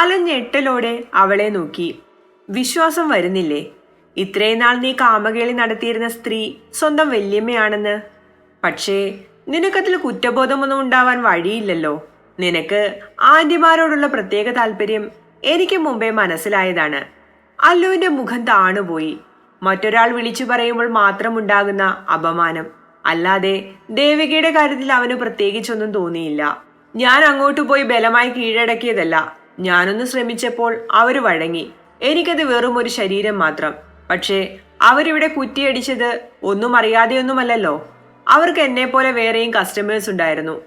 Allen ഞെട്ടലോടെ അവളെ നോക്കി. വിശ്വാസം വരുന്നില്ലേ? ഇത്രയും നാൾ നീ കാമകേളി നടത്തിയിരുന്ന സ്ത്രീ സ്വന്തം വല്യമ്മയാണെന്ന്. പക്ഷേ നിനക്കതിൽ കുറ്റബോധമൊന്നും ഉണ്ടാവാൻ വഴിയില്ലല്ലോ. നിനക്ക് ആന്റിമാരോടുള്ള പ്രത്യേക താല്പര്യം എനിക്ക് മുമ്പേ മനസ്സിലായതാണ്. അല്ലുവിന്റെ മുഖം താണുപോയി. മറ്റൊരാൾ വിളിച്ചു പറയുമ്പോൾ മാത്രം ഉണ്ടാകുന്ന അപമാനം. അല്ലാതെ ദേവികയുടെ കാര്യത്തിൽ അവന് പ്രത്യേകിച്ചൊന്നും തോന്നിയില്ല. ഞാൻ അങ്ങോട്ട് പോയി ബലമായി കീഴടക്കിയതല്ല. ഞാനൊന്ന് ശ്രമിച്ചപ്പോൾ അവർ വഴങ്ങി. എനിക്കത് വെറും ഒരു ശരീരം മാത്രം. പക്ഷേ അവരിവിടെ കുറ്റിയടിച്ചത് ഒന്നും അറിയാതെയൊന്നുമല്ലല്ലോ അവർക്ക് എന്നെ പോലെ വേറെയും കസ്റ്റമേഴ്സ് ഉണ്ടായിരുന്നു.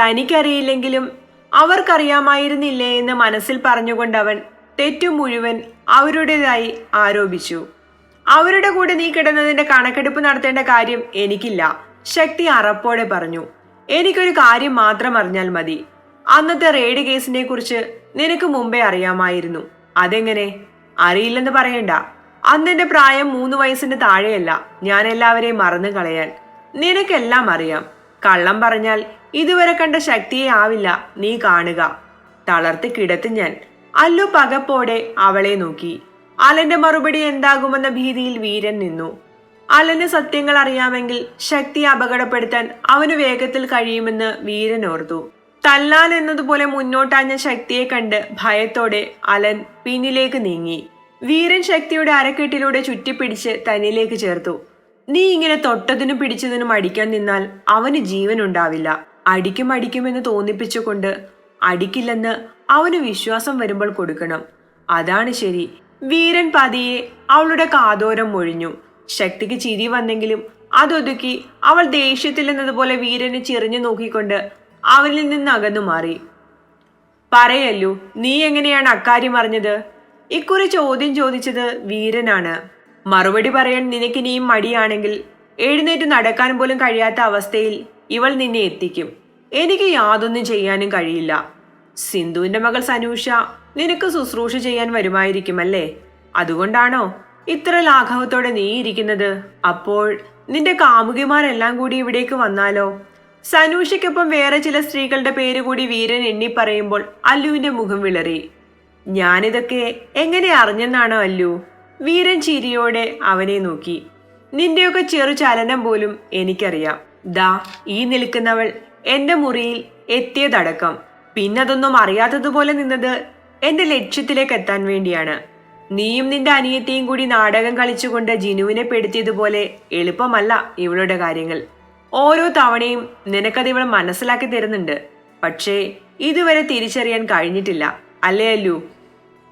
തനിക്കറിയില്ലെങ്കിലും അവർക്കറിയാമായിരുന്നില്ലേ എന്ന് മനസ്സിൽ പറഞ്ഞുകൊണ്ട് അവൻ തെറ്റു മുഴുവൻ അവരുടേതായി ആരോപിച്ചു. അവരുടെ കൂടെ നീ കിടന്നതിന്റെ കണക്കെടുപ്പ് നടത്തേണ്ട കാര്യം എനിക്കില്ല. ശക്തി അറപ്പോടെ പറഞ്ഞു. എനിക്കൊരു കാര്യം മാത്രം അറിഞ്ഞാൽ മതി. അന്നത്തെ റെയ്ഡ് കേസിനെ കുറിച്ച് നിനക്ക് മുമ്പേ അറിയാമായിരുന്നു. അതെങ്ങനെ? അറിയില്ലെന്ന് പറയണ്ട. അന്നെന്റെ പ്രായം മൂന്ന് വയസ്സിന് താഴെയല്ല. ഞാൻ എല്ലാവരെയും മറന്നു കളയാൻ. നിനക്കെല്ലാം അറിയാം. കള്ളം പറഞ്ഞാൽ ഇതുവരെ കണ്ട ശക്തിയെ ആവില്ല. നീ കാണുക. തളർത്തി കിടത്തി ഞാൻ. അല്ലു പകപ്പോടെ അവളെ നോക്കി. അലന്റെ മറുപടി എന്താകുമെന്ന ഭീതിയിൽ വീരൻ നിന്നു. അലന് സത്യങ്ങൾ അറിയാമെങ്കിൽ ശക്തിയെ അപകടപ്പെടുത്താൻ അവന് വേഗത്തിൽ കഴിയുമെന്ന് വീരൻ ഓർത്തു. തല്ലാൻ എന്നതുപോലെ മുന്നോട്ടാഞ്ഞ ശക്തിയെ കണ്ട് ഭയത്തോടെ അലൻ പിന്നിലേക്ക് നീങ്ങി. വീരൻ ശക്തിയുടെ അരക്കെട്ടിലൂടെ ചുറ്റിപ്പിടിച്ച് തന്നിലേക്ക് ചേർത്തു. നീ ഇങ്ങനെ തൊട്ടതിനും പിടിച്ചതിനും അടിക്കാൻ നിന്നാൽ അവന് ജീവൻ ഉണ്ടാവില്ല അടിക്കും അടിക്കുമെന്ന് തോന്നിപ്പിച്ചുകൊണ്ട് അടിക്കില്ലെന്ന് അവന് വിശ്വാസം വരുമ്പോൾ കൊടുക്കണം. അതാണ് ശരി വീരൻ പതിയെ അവളുടെ കാതോരം മൊഴിഞ്ഞു. ശക്തിക്ക് ചിരി വന്നെങ്കിലും അതൊതുക്കി അവൾ ദേഷ്യത്തിൽ എന്നതുപോലെ വീരനെ ചിറിഞ്ഞു നോക്കിക്കൊണ്ട് അവനിൽ നിന്ന് അകന്നു മാറി. പറയല്ലു നീ എങ്ങനെയാണ് അക്കാര്യം അറിഞ്ഞത്? ഇക്കുറി ചോദ്യം ചോദിച്ചത് വീരനാണ്. മറുപടി പറയാൻ നിനക്കിനിയും മടിയാണെങ്കിൽ എഴുന്നേറ്റ് നടക്കാൻ പോലും കഴിയാത്ത അവസ്ഥയിൽ ഇവൾ നിന്നെ എത്തിക്കും. എനിക്ക് യാതൊന്നും ചെയ്യാനും കഴിയില്ല. സിന്ധുവിന്റെ മകൾ സനൂഷ നിനക്ക് ശുശ്രൂഷ ചെയ്യാൻ വരുമായിരിക്കും അല്ലേ അതുകൊണ്ടാണോ ഇത്ര ലാഘവത്തോടെ നീ ഇരിക്കുന്നത്? അപ്പോൾ നിന്റെ കാമുകിമാരെല്ലാം കൂടി ഇവിടേക്ക് വന്നാലോ? സനൂഷയ്ക്കൊപ്പം വേറെ ചില സ്ത്രീകളുടെ പേര് കൂടി വീരൻ എണ്ണി പറയുമ്പോൾ അല്ലുവിന്റെ മുഖം വിളറി. ഞാനിതൊക്കെ എങ്ങനെ അറിഞ്ഞെന്നാണോ അല്ലു. വീരൻ ചിരിയോടെ അവനെ നോക്കി. നിന്റെയൊക്കെ ചെറു ചലനം പോലും എനിക്കറിയാം. ദാ ഈ നിൽക്കുന്നവൾ എന്റെ മുറിയിൽ എത്തിയതടക്കം. പിന്നതൊന്നും അറിയാത്തതുപോലെ നിന്നത് എന്റെ ലക്ഷ്യത്തിലേക്ക് എത്താൻ വേണ്ടിയാണ്. നീയും നിന്റെ അനിയത്തെയും കൂടി നാടകം കളിച്ചുകൊണ്ട് ജിനുവിനെ പെടുത്തിയതുപോലെ എളുപ്പമല്ല ഇവളുടെ കാര്യങ്ങൾ. ഓരോ തവണയും നിനക്കത് ഇവൾ മനസ്സിലാക്കി തരുന്നുണ്ട്. പക്ഷേ ഇതുവരെ തിരിച്ചറിയാൻ കഴിഞ്ഞിട്ടില്ല. അല്ലേ അല്ലു?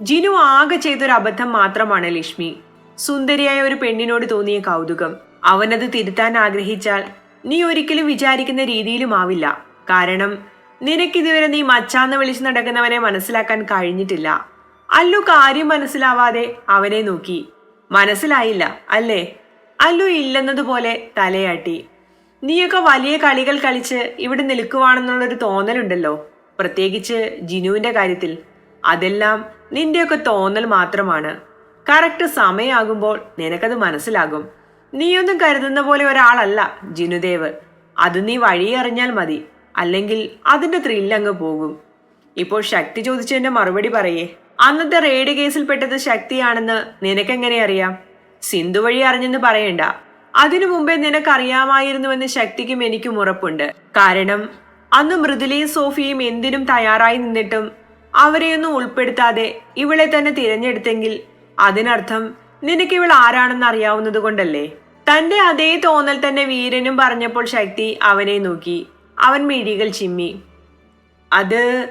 ജിനു ആകെ ചെയ്തൊരു അബദ്ധം മാത്രമാണ് ലക്ഷ്മി. സുന്ദരിയായ ഒരു പെണ്ണിനോട് തോന്നിയ കൗതുകം. അവനത് തിരുത്താൻ ആഗ്രഹിച്ചാൽ നീ ഒരിക്കലും വിചാരിക്കുന്ന രീതിയിലുമാവില്ല കാരണം നിനക്കിതുവരെ നീ മച്ചാന്ന് വിളിച്ചു നടക്കുന്നവനെ മനസ്സിലാക്കാൻ കഴിഞ്ഞിട്ടില്ല. അല്ലു കാര്യം മനസ്സിലാവാതെ അവനെ നോക്കി. മനസ്സിലായില്ല അല്ലേ? അല്ലു ഇല്ലെന്നതുപോലെ തലയാട്ടി. നീയൊക്കെ വലിയ കളികൾ കളിച്ച് ഇവിടെ നിൽക്കുവാണെന്നുള്ളൊരു തോന്നലുണ്ടല്ലോ. പ്രത്യേകിച്ച് ജിനുവിന്റെ കാര്യത്തിൽ. അതെല്ലാം നിന്റെയൊക്കെ തോന്നൽ മാത്രമാണ്. കറക്റ്റ് സമയമാകുമ്പോൾ നിനക്കത് മനസ്സിലാകും. നീയൊന്നും കരുതുന്ന പോലെ ഒരാളല്ല ജിനുദേവ്. അത് നീ വഴിയറിഞ്ഞാൽ മതി. അല്ലെങ്കിൽ അതിന്റെ ത്രില്ലങ്ങ് പോകും. ഇപ്പോൾ ശക്തി ചോദിച്ചതിന്റെ മറുപടി പറയേ. അന്നത്തെ റെയ്ഡ് കേസിൽപ്പെട്ടത് ശക്തിയാണെന്ന് നിനക്കെങ്ങനെ അറിയാം? സിന്ധു വഴി അറിഞ്ഞെന്ന് പറയണ്ട. അതിനു മുമ്പേ നിനക്കറിയാമായിരുന്നുവെന്ന് ശക്തിക്കും എനിക്കും ഉറപ്പുണ്ട്. കാരണം അന്ന് മൃദുലയും സോഫിയും എന്തിനും തയ്യാറായി നിന്നിട്ടും അവരെയൊന്നും ഉൾപ്പെടുത്താതെ ഇവളെ തന്നെ തിരഞ്ഞെടുത്തെങ്കിൽ അതിനർത്ഥം നിനക്ക് ഇവൾ ആരാണെന്ന് അറിയാവുന്നത് കൊണ്ടല്ലേ? തന്റെ അതേ തോന്നൽ തന്നെ വീരനും പറഞ്ഞപ്പോൾ ശക്തി അവനെ നോക്കി. അവൻ മിഴികൾ ചിമ്മി. അത്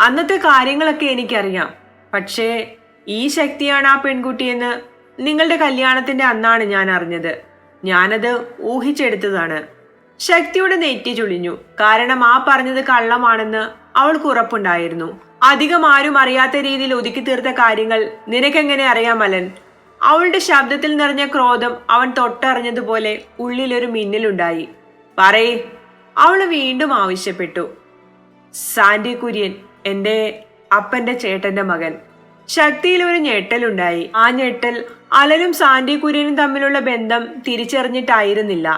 അന്നത്തെ കാര്യങ്ങളൊക്കെ എനിക്കറിയാം. പക്ഷേ ഈ ശക്തിയാണ് ആ പെൺകുട്ടിയെന്ന് നിങ്ങളുടെ കല്യാണത്തിന്റെ അന്നാണ് ഞാൻ അറിഞ്ഞത്. ഞാനത് ഊഹിച്ചെടുത്തതാണ്. ശക്തിയുടെ നെറ്റി ചുളിഞ്ഞു. കാരണം ആ പറഞ്ഞത് കള്ളമാണെന്ന് അവൾക്ക് ഉറപ്പുണ്ടായിരുന്നു. അധികം ആരും അറിയാത്ത രീതിയിൽ ഒതുക്കി തീർത്ത കാര്യങ്ങൾ നിനക്കെങ്ങനെ അറിയാം അലൻ? അവളുടെ ശബ്ദത്തിൽ നിറഞ്ഞ ക്രോധം അവൻ തൊട്ടറിഞ്ഞതുപോലെ ഉള്ളിലൊരു മിന്നലുണ്ടായി. പറയേ. അവൾ വീണ്ടും ആവശ്യപ്പെട്ടു. സാന്റി കുര്യൻ എന്റെ അപ്പന്റെ ചേട്ടന്റെ മകൻ. ശക്തിയിൽ ഒരു ഞെട്ടലുണ്ടായി ആ ഞെട്ടൽ അലനും സാന്റി കുര്യനും തമ്മിലുള്ള ബന്ധം തിരിച്ചറിഞ്ഞിട്ടായിരുന്നില്ല.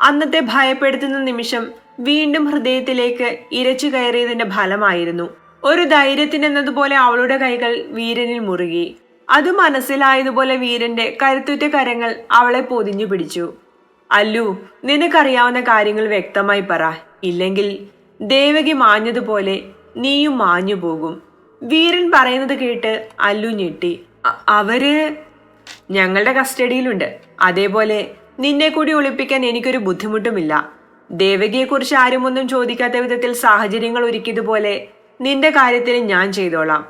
അന്നത്തെ ഭയപ്പെടുത്തുന്ന നിമിഷം വീണ്ടും ഹൃദയത്തിലേക്ക് ഇരച്ചു കയറിയതിന്റെ ഫലമായിരുന്നു. ഒരു ധൈര്യത്തിനെന്നതുപോലെ അവളുടെ കൈകൾ വീരനിൽ മുറുകി. അത് മനസ്സിലായതുപോലെ വീരന്റെ കരുത്തുറ്റ കരങ്ങൾ അവളെ പൊതിഞ്ഞു പിടിച്ചു. അല്ലു നിനക്കറിയാവുന്ന കാര്യങ്ങൾ വ്യക്തമായി പറ. ഇല്ലെങ്കിൽ ദേവകി മാഞ്ഞതുപോലെ നീയും മാഞ്ഞു പോകും വീരൻ പറയുന്നത് കേട്ട് അല്ലു ഞെട്ടി. അവർ ഞങ്ങളുടെ കസ്റ്റഡിയിലുണ്ട്. അതേപോലെ നിന്നെ കൂടി ഒളിപ്പിക്കാൻ എനിക്കൊരു ബുദ്ധിമുട്ടുമില്ല. ദേവകിയെക്കുറിച്ച് ആരും ഒന്നും ചോദിക്കാത്ത വിധത്തിൽ സാഹചര്യങ്ങൾ ഒരുക്കിയതുപോലെ നിന്റെ കാര്യത്തിൽ ഞാൻ ചെയ്തോളാം.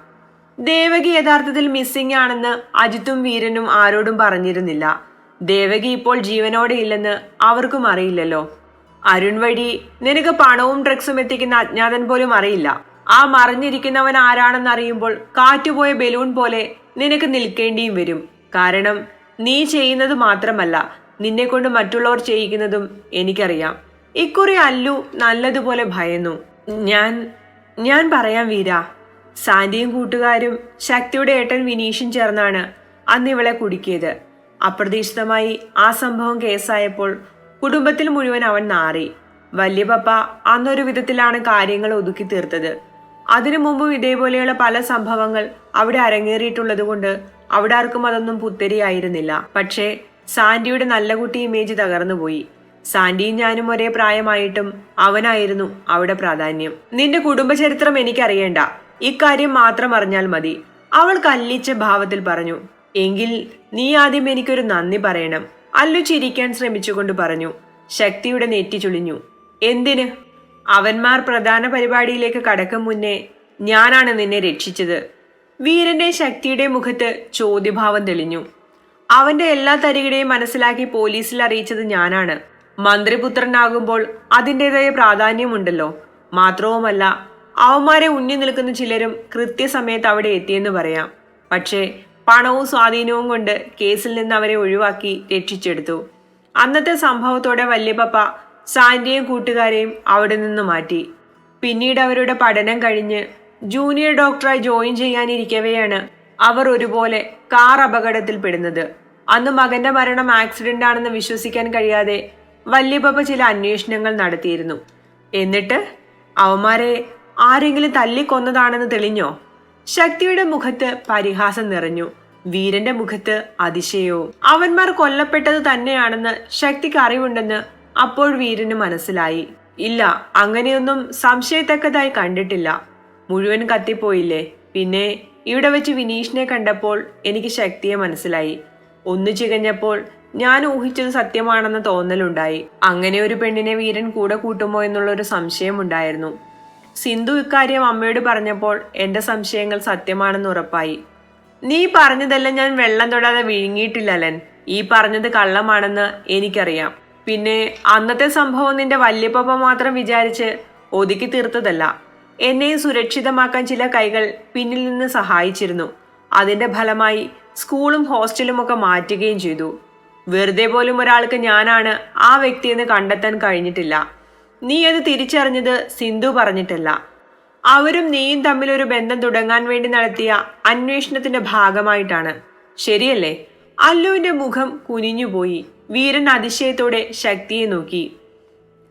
ദേവകി യഥാർത്ഥത്തിൽ മിസ്സിംഗ് ആണെന്ന് അജിത്തും വീരനും ആരോടും പറഞ്ഞിരുന്നില്ല. ദേവകി ഇപ്പോൾ ജീവനോടെ ഇല്ലെന്ന് അവർക്കും അറിയില്ലല്ലോ. അരുൺ വഴി നിനക്ക് പണവും ഡ്രഗ്സും എത്തിക്കുന്ന അജ്ഞാതൻ പോലും അറിയില്ല. ആ മറിഞ്ഞിരിക്കുന്നവൻ ആരാണെന്ന് അറിയുമ്പോൾ കാറ്റുപോയ ബലൂൺ പോലെ നിനക്ക് നിൽക്കേണ്ടിയും വരും. കാരണം നീ ചെയ്യുന്നത് മാത്രമല്ല നിന്നെ കൊണ്ട് മറ്റുള്ളവർ ചെയ്യിക്കുന്നതും എനിക്കറിയാം. ഇക്കുറി അല്ലു നല്ലതുപോലെ ഭയന്നു. ഞാൻ ഞാൻ പറയാം വീര. സാന്റിയും കൂട്ടുകാരും ശക്തിയുടെ ഏട്ടൻ വിനീഷും ചേർന്നാണ് അന്ന് ഇവളെ കുടുക്കിയത്. അപ്രതീക്ഷിതമായി ആ സംഭവം കേസായപ്പോൾ കുടുംബത്തിൽ മുഴുവൻ അവൻ നാറി. വല്യപ്പ അന്നൊരു വിധത്തിലാണ് കാര്യങ്ങൾ ഒതുക്കി തീർത്തത്. അതിനു മുമ്പും ഇതേപോലെയുള്ള പല സംഭവങ്ങൾ അവിടെ അരങ്ങേറിയിട്ടുള്ളത് കൊണ്ട് അവിടെ ആർക്കും അതൊന്നും പുത്തരിയായിരുന്നില്ല. പക്ഷേ സാന്റിയുടെ നല്ല കുട്ടി ഇമേജ് തകർന്നുപോയി സാന്റിയും ഞാനും ഒരേ പ്രായമായിട്ടും അവനായിരുന്നു അവിടെ പ്രാധാന്യം. നിന്റെ കുടുംബചരിത്രം എനിക്കറിയേണ്ട. ഇക്കാര്യം മാത്രം അറിഞ്ഞാൽ മതി. അവൾ കല്ലിച്ച ഭാവത്തിൽ പറഞ്ഞു എങ്കിൽ നീ ആദ്യം എനിക്കൊരു നന്ദി പറയണം. അല്ലു ചിരിക്കാൻ ശ്രമിച്ചുകൊണ്ട് പറഞ്ഞു ശക്തിയുടെ നെറ്റി ചുളിഞ്ഞു എന്തിന്? അവന്മാർ പ്രധാന പരിപാടിയിലേക്ക് കടക്കും മുന്നേ ഞാനാണ് നിന്നെ രക്ഷിച്ചത്. വീരന്റെ ശക്തിയുടെ മുഖത്ത് ചോദ്യഭാവം തെളിഞ്ഞു. അവന്റെ എല്ലാ തരികിടെയും മനസ്സിലാക്കി പോലീസിൽ അറിയിച്ചത് ഞാനാണ്. മന്ത്രിപുത്രനാകുമ്പോൾ അതിന്റെതായ പ്രാധാന്യമുണ്ടല്ലോ. മാത്രവുമല്ല അവന്മാരെ ഉന്നി നിൽക്കുന്ന ചിലരും കൃത്യസമയത്ത് അവിടെ എത്തിയെന്ന് പറയാം. പക്ഷേ പണവും സ്വാധീനവും കൊണ്ട് കേസിൽ നിന്ന് അവരെ ഒഴിവാക്കി രക്ഷിച്ചെടുത്തു. അന്നത്തെ സംഭവത്തോടെ വല്യപ്പപ്പ സാന്റിയും കൂട്ടുകാരെയും അവിടെ നിന്ന് മാറ്റി. പിന്നീട് അവരുടെ പഠനം കഴിഞ്ഞ് ജൂനിയർ ഡോക്ടറായി ജോയിൻ ചെയ്യാനിരിക്കവെയാണ് അവർ ഒരുപോലെ കാർ അപകടത്തിൽപ്പെടുന്നത്. അന്ന് മകന്റെ മരണം ആക്സിഡന്റ് ആണെന്ന് വിശ്വസിക്കാൻ കഴിയാതെ വല്യപ്പ ചില അന്വേഷണങ്ങൾ നടത്തിയിരുന്നു. എന്നിട്ട് അവന്മാരെ ആരെങ്കിലും തല്ലിക്കൊന്നതാണെന്ന് തെളിഞ്ഞോ? ശക്തിയുടെ മുഖത്ത് പരിഹാസം നിറഞ്ഞു. വീരന്റെ മുഖത്ത് അതിശയവും. അവന്മാർ കൊല്ലപ്പെട്ടത് തന്നെയാണെന്ന് ശക്തിക്ക് അറിവുണ്ടെന്ന് അപ്പോൾ വീരന് മനസ്സിലായി. ഇല്ല അങ്ങനെയൊന്നും സംശയത്തക്കതായി കണ്ടിട്ടില്ല. മുഴുവൻ കത്തിപ്പോയില്ലേ? പിന്നെ ഇവിടെ വെച്ച് വിനീഷിനെ കണ്ടപ്പോൾ എനിക്ക് ശക്തിയെ മനസ്സിലായി. ഒന്നു ചികഞ്ഞപ്പോൾ ഞാൻ ഊഹിച്ചത് സത്യമാണെന്ന തോന്നലുണ്ടായി. അങ്ങനെ ഒരു പെണ്ണിനെ വീരൻ കൂടെ കൂട്ടുമോ എന്നുള്ളൊരു സംശയമുണ്ടായിരുന്നു സിന്ധു ഇക്കാര്യം അമ്മയോട് പറഞ്ഞപ്പോൾ എന്റെ സംശയങ്ങൾ സത്യമാണെന്ന് ഉറപ്പായി. നീ പറഞ്ഞതെല്ലാം ഞാൻ വെള്ളം തൊടാതെ വിഴുങ്ങിയിട്ടില്ല ഈ പറഞ്ഞത് കള്ളമാണെന്ന് എനിക്കറിയാം. പിന്നെ അന്നത്തെ സംഭവം നിന്റെ വല്യപ്പപ്പ മാത്രം വിചാരിച്ച് ഒതുക്കി തീർത്തതല്ല. എന്നെയും സുരക്ഷിതമാക്കാൻ ചില കൈകൾ പിന്നിൽ നിന്ന് സഹായിച്ചിരുന്നു. അതിന്റെ ഫലമായി സ്കൂളും ഹോസ്റ്റലും ഒക്കെ മാറ്റുകയും ചെയ്തു. വെറുതെ പോലും ഒരാൾക്ക് ഞാനാണ് ആ വ്യക്തിയെന്ന് കണ്ടെത്താൻ കഴിഞ്ഞിട്ടില്ല. നീ അത് തിരിച്ചറിഞ്ഞത് സിന്ധു പറഞ്ഞിട്ടല്ല. അവരും നീയും തമ്മിൽ ഒരു ബന്ധം തുടങ്ങാൻ വേണ്ടി നടത്തിയ അന്വേഷണത്തിന്റെ ഭാഗമായിട്ടാണ്. ശരിയല്ലേ? അല്ലുവിന്റെ മുഖം കുനിഞ്ഞുപോയി. വീരൻ അതിശയത്തോടെ ശക്തിയെ നോക്കി.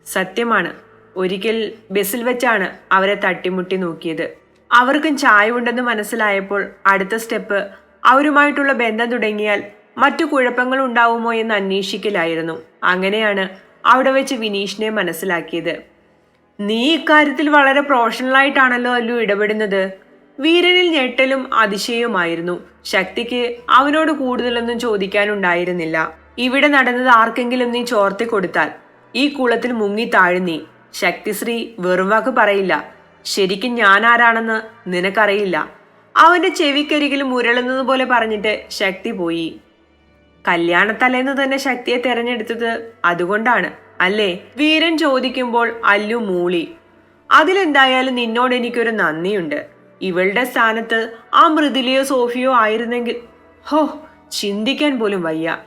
സത്യമാണ് ഒരിക്കൽ ബസ്സിൽ വെച്ചാണ് അവരെ തട്ടിമുട്ടി നോക്കിയത്. അവർക്കും ചായ ഉണ്ടെന്ന് മനസ്സിലായപ്പോൾ അടുത്ത സ്റ്റെപ്പ് അവരുമായിട്ടുള്ള ബന്ധം തുടങ്ങിയാൽ മറ്റു കുഴപ്പങ്ങൾ ഉണ്ടാവുമോ എന്ന് അന്വേഷിക്കലായിരുന്നു. അങ്ങനെയാണ് അവിടെ വെച്ച് വിനീഷിനെ മനസ്സിലാക്കിയത്. നീ ഇക്കാര്യത്തിൽ വളരെ പ്രൊഫഷണൽ ആയിട്ടാണല്ലോ അല്ലു ഇടപെടുന്നത്. വീരനിൽ ഞെട്ടലും അതിശയവുമായിരുന്നു. ശക്തിക്ക് അവനോട് കൂടുതലൊന്നും ചോദിക്കാനുണ്ടായിരുന്നില്ല. ഇവിടെ നടന്നത് ആർക്കെങ്കിലും നീ ചോർത്തി കൊടുത്താൽ ഈ കുളത്തിൽ മുങ്ങി താഴ്ന്നീ. ശക്തിശ്രീ വെറും വാക്ക് പറയില്ല. ശരിക്കും ഞാൻ ആരാണെന്ന് നിനക്കറിയില്ല. അവന്റെ ചെവിക്കരികിൽ മുരളുന്നത് പോലെ പറഞ്ഞിട്ട് ശക്തി പോയി. കല്യാണത്തലേന്ന് തന്നെ ശക്തിയെ തെരഞ്ഞെടുത്തത് അതുകൊണ്ടാണ് അല്ലേ? വീരൻ ചോദിക്കുമ്പോൾ അല്ലു മൂളി. അതിലെന്തായാലും നിന്നോട് എനിക്കൊരു നന്ദിയുണ്ട്. ഇവളുടെ സ്ഥാനത്ത് ആ മൃദുലിയോ സോഫിയോ ആയിരുന്നെങ്കിൽ ഹോ ചിന്തിക്കാൻ പോലും വയ്യ.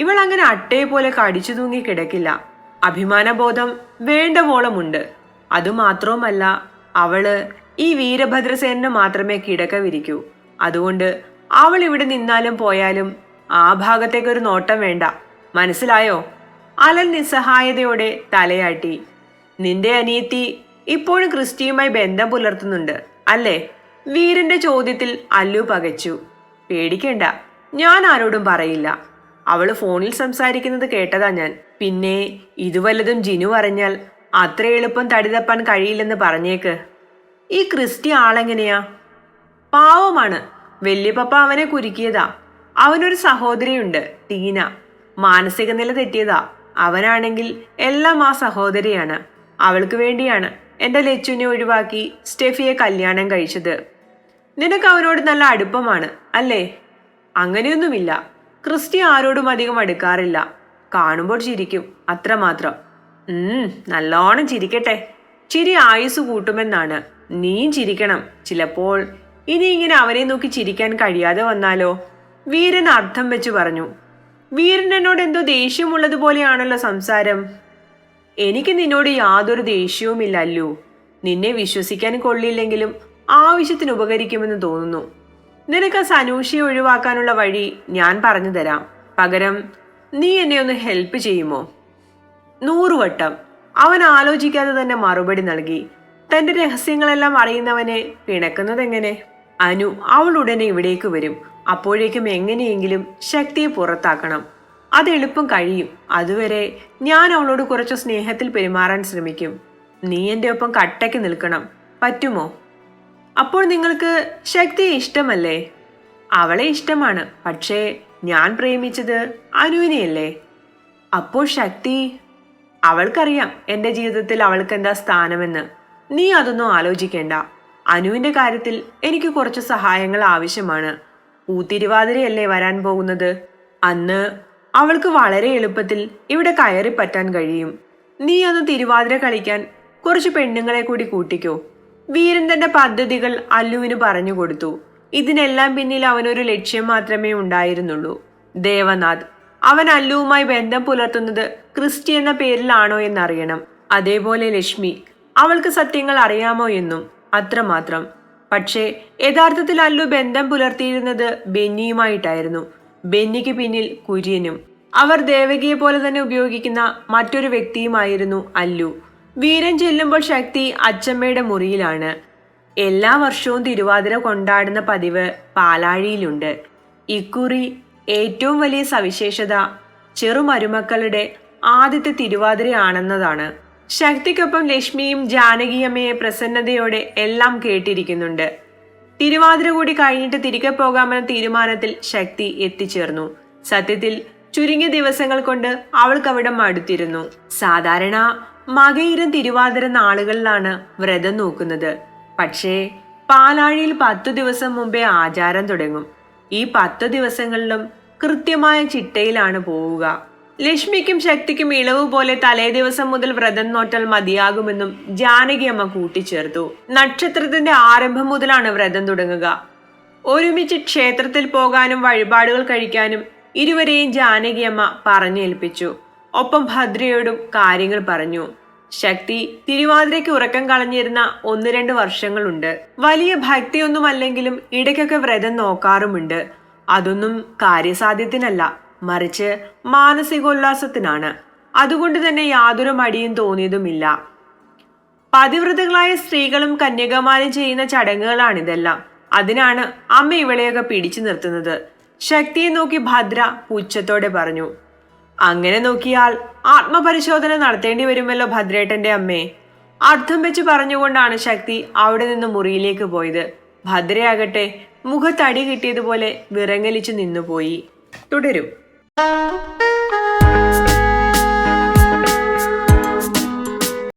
ഇവൾ അങ്ങനെ അട്ടയെ പോലെ കടിച്ചു തൂങ്ങി കിടക്കില്ല. അഭിമാനബോധം വേണ്ടവോളമുണ്ട്. അതുമാത്രവുമല്ല അവൾ ഈ വീരഭദ്രസേനന് മാത്രമേ കിടക്ക വിരിക്കൂ അതുകൊണ്ട് അവൾ ഇവിടെ നിന്നാലും പോയാലും ആ ഭാഗത്തേക്കൊരു നോട്ടം വേണ്ട. മനസ്സിലായോ? അലൻ നിസ്സഹായതയോടെ തലയാട്ടി. നിന്റെ അനിയത്തി ഇപ്പോഴും ക്രിസ്റ്റിയുമായി ബന്ധം പുലർത്തുന്നുണ്ട് അല്ലേ? വീരന്റെ ചോദ്യത്തിൽ അല്ലു പകച്ചു. പേടിക്കേണ്ട ഞാൻ ആരോടും പറയില്ല. അവൾ ഫോണിൽ സംസാരിക്കുന്നത് കേട്ടതാ ഞാൻ. പിന്നെ ഇതുവല്ലതും ജിനു അറിഞ്ഞാൽ അത്ര എളുപ്പം തടിതപ്പാൻ കഴിയില്ലെന്ന് പറഞ്ഞേക്ക്. ഈ ക്രിസ്റ്റി ആളെങ്ങനെയാ? പാവമാണ്. വല്യപ്പപ്പ അവനെ കുരുക്കിയതാ. അവനൊരു സഹോദരിയുണ്ട് ടീന. മാനസിക നില തെറ്റിയതാ. അവനാണെങ്കിൽ എല്ലാം ആ സഹോദരിയാണ്. അവൾക്ക് വേണ്ടിയാണ് എന്റെ ലച്ചുവിനെ ഒഴിവാക്കി സ്റ്റെഫിയെ കല്യാണം കഴിച്ചത്. നിനക്ക് അവനോട് നല്ല അടുപ്പമാണ് അല്ലേ? അങ്ങനെയൊന്നുമില്ല. ക്രിസ്റ്റി ആരോടും അധികം അടുക്കാറില്ല. കാണുമ്പോൾ ചിരിക്കും അത്രമാത്രം. ഉം നല്ലോണം ചിരിക്കട്ടെ. ചിരി ആയുസ് കൂട്ടുമെന്നാണ്. നീയും ചിരിക്കണം. ചിലപ്പോൾ ഇനി ഇങ്ങനെ അവനെ നോക്കി ചിരിക്കാൻ കഴിയാതെ വന്നാലോ? വീരൻ അർത്ഥം വെച്ച് പറഞ്ഞു. വീരൻ എന്നോട് എന്തോ ദേഷ്യമുള്ളതുപോലെയാണല്ലോ സംസാരം. എനിക്ക് നിന്നോട് യാതൊരു ദേഷ്യവുമില്ല അല്ലു. നിന്നെ വിശ്വസിക്കാൻ കൊള്ളില്ലെങ്കിലും ആവശ്യത്തിന് ഉപകരിക്കുമെന്ന് തോന്നുന്നു. നിനക്ക് സനൂഷിയെ ഒഴിവാക്കാനുള്ള വഴി ഞാൻ പറഞ്ഞു തരാം. പകരം നീ എന്നെ ഒന്ന് ഹെൽപ്പ് ചെയ്യുമോ? നൂറുവട്ടം അവൻ ആലോചിക്കാതെ തന്നെ മറുപടി നൽകി. തന്റെ രഹസ്യങ്ങളെല്ലാം അറിയുന്നവനെ പിണക്കുന്നതെങ്ങനെ അനു അവൾ ഉടനെ ഇവിടേക്ക് വരും. അപ്പോഴേക്കും എങ്ങനെയെങ്കിലും ശക്തിയെ പുറത്താക്കണം. അത് എളുപ്പം കഴിയും. അതുവരെ ഞാൻ അവളോട് കുറച്ച് സ്നേഹത്തിൽ പെരുമാറാൻ ശ്രമിക്കും. നീ എന്റെ ഒപ്പം കട്ടയ്ക്ക് നിൽക്കണം. പറ്റുമോ? അപ്പോൾ നിങ്ങൾക്ക് ശക്തി ഇഷ്ടമല്ലേ? അവളെ ഇഷ്ടമാണ്. പക്ഷേ ഞാൻ പ്രേമിച്ചത് അനുവിനെയല്ലേ? അപ്പോൾ ശക്തി അവൾക്കറിയാം എന്റെ ജീവിതത്തിൽ അവൾക്ക് എന്താ സ്ഥാനമെന്ന്. നീ അതൊന്നും ആലോചിക്കേണ്ട. അനുവിന്റെ കാര്യത്തിൽ എനിക്ക് കുറച്ച് സഹായങ്ങൾ ആവശ്യമാണ്. ഊത്തിരുവാതിരയല്ലേ വരാൻ പോകുന്നത്? അന്ന് അവൾക്ക് വളരെ എളുപ്പത്തിൽ ഇവിടെ കയറി പറ്റാൻ കഴിയും. നീ അന്ന് തിരുവാതിര കളിക്കാൻ കുറച്ച് പെണ്ണുങ്ങളെ കൂടി കൂട്ടിക്കോ. വീരൻ തന്റെ പദ്ധതികൾ അല്ലുവിന് പറഞ്ഞു കൊടുത്തു. ഇതിനെല്ലാം പിന്നിൽ അവനൊരു ലക്ഷ്യം മാത്രമേ ഉണ്ടായിരുന്നുള്ളൂ. ദേവനാഥ് അവൻ അല്ലുവുമായി ബന്ധം പുലർത്തുന്നത് ക്രിസ്റ്റി എന്ന പേരിലാണോ എന്നറിയണം. അതേപോലെ ലക്ഷ്മി അവൾക്ക് സത്യങ്ങൾ അറിയാമോ എന്നും അത്രമാത്രം. പക്ഷേ യഥാർത്ഥത്തിൽ അല്ലു ബന്ധം പുലർത്തിയിരുന്നത് ബെന്നിയുമായിട്ടായിരുന്നു. ബെന്നിക്ക് പിന്നിൽ കുര്യനും അവർ ദേവകിയെ പോലെ തന്നെ ഉപയോഗിക്കുന്ന മറ്റൊരു വ്യക്തിയുമായിരുന്നു അല്ലു. വീരൻ ചെല്ലുമ്പോൾ ശക്തി അച്ചമ്മയുടെ മുറിയിലാണ്. എല്ലാ വർഷവും തിരുവാതിര കൊണ്ടാടുന്ന പതിവ് പാലാഴിയിലുണ്ട്. ഇക്കുറി ഏറ്റവും വലിയ സവിശേഷത ചെറുമരുമക്കളുടെ ആദ്യത്തെ തിരുവാതിരയാണെന്നതാണ്. ശക്തിക്കൊപ്പം ലക്ഷ്മിയും ജാനകിയമ്മയെ പ്രസന്നതയോടെ എല്ലാം കേട്ടിരിക്കുന്നുണ്ട്. തിരുവാതിര കൂടി കഴിഞ്ഞിട്ട് തിരികെ പോകാമെന്ന തീരുമാനത്തിൽ ശക്തി എത്തിച്ചേർന്നു. സത്യത്തിൽ ചുരുങ്ങിയ ദിവസങ്ങൾ കൊണ്ട് അവൾക്ക് അവിടെ മടുത്തിരുന്നു സാധാരണ മകയിരം തിരുവാതിര നാളുകളിലാണ് വ്രതം നോക്കുന്നത്. പക്ഷേ പാലാഴിയിൽ പത്തു ദിവസം മുമ്പേ ആചാരം തുടങ്ങും. ഈ പത്തു ദിവസങ്ങളിലും കൃത്യമായ ചിട്ടയിലാണ് പോവുക. ലക്ഷ്മിക്കും ശക്തിക്കും ഇളവ് പോലെ തലേ ദിവസം മുതൽ വ്രതം നോറ്റാൽ മതിയാകുമെന്നും ജാനകിയമ്മ കൂട്ടിച്ചേർത്തു. നക്ഷത്രത്തിന്റെ ആരംഭം മുതലാണ് വ്രതം തുടങ്ങുക. ഒരുമിച്ച് ക്ഷേത്രത്തിൽ പോകാനും വഴിപാടുകൾ കഴിക്കാനും ഇരുവരെയും ജാനകിയമ്മ പറഞ്ഞേൽപ്പിച്ചു. ഒപ്പം ഭദ്രയോടും കാര്യങ്ങൾ പറഞ്ഞു. ശക്തി തിരുവാതിരയ്ക്ക് ഉറക്കം കളഞ്ഞിരുന്ന ഒന്ന് രണ്ട് വർഷങ്ങളുണ്ട്. വലിയ ഭക്തിയൊന്നുമല്ലെങ്കിലും ഇടയ്ക്കൊക്കെ വ്രതം നോക്കാറുമുണ്ട്. അതൊന്നും കാര്യസാധ്യത്തിനല്ല മറിച്ച് മാനസികോല്ലാസത്തിനാണ്. അതുകൊണ്ട് തന്നെ യാതൊരു മടിയും തോന്നിയതുമില്ല. പതിവ്രതകളായ സ്ത്രീകളും കന്യകമാരും ചെയ്യുന്ന ചടങ്ങുകളാണിതെല്ലാം. അതിനാണ് അമ്മ ഇവളെയൊക്കെ പിടിച്ചു നിർത്തുന്നത്. ശക്തിയെ നോക്കി ഭദ്ര പുച്ഛത്തോടെ പറഞ്ഞു അങ്ങനെ നോക്കിയാൽ ആത്മപരിശോധന നടത്തേണ്ടി വരുമല്ലോ ഭദ്രേട്ടന്റെ അമ്മേ. അർത്ഥം വെച്ച് പറഞ്ഞുകൊണ്ടാണ് ശക്തി അവിടെ നിന്ന് മുറിയിലേക്ക് പോയത്. ഭദ്രയാകട്ടെ മുഖത്തടി കിട്ടിയതുപോലെ വിറങ്ങലിച്ചു നിന്നുപോയി. തുടരും.